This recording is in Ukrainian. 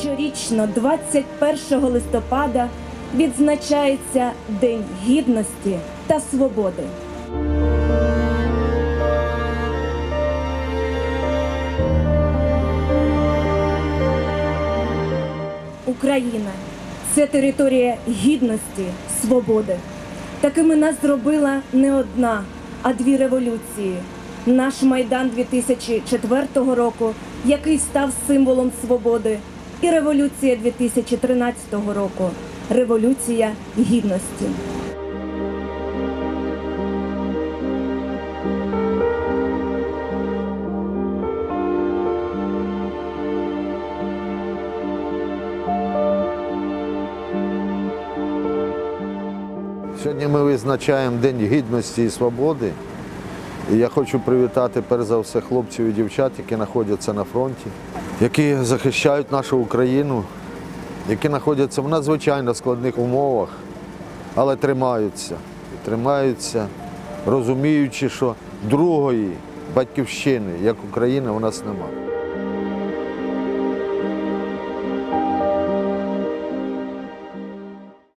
Щорічно, 21 листопада, відзначається День Гідності та Свободи. Україна це територія гідності, свободи. Такими нас зробила не одна, а дві революції. Наш майдан 2004 року, який став символом свободи, і революція 2013 року революція гідності. Сьогодні ми визначаємо День гідності і свободи. І я хочу привітати перш за все хлопців і дівчат, які знаходяться на фронті, які захищають нашу Україну, які знаходяться в надзвичайно складних умовах, але тримаються. Тримаються, розуміючи, що другої батьківщини, як Україна, у нас немає.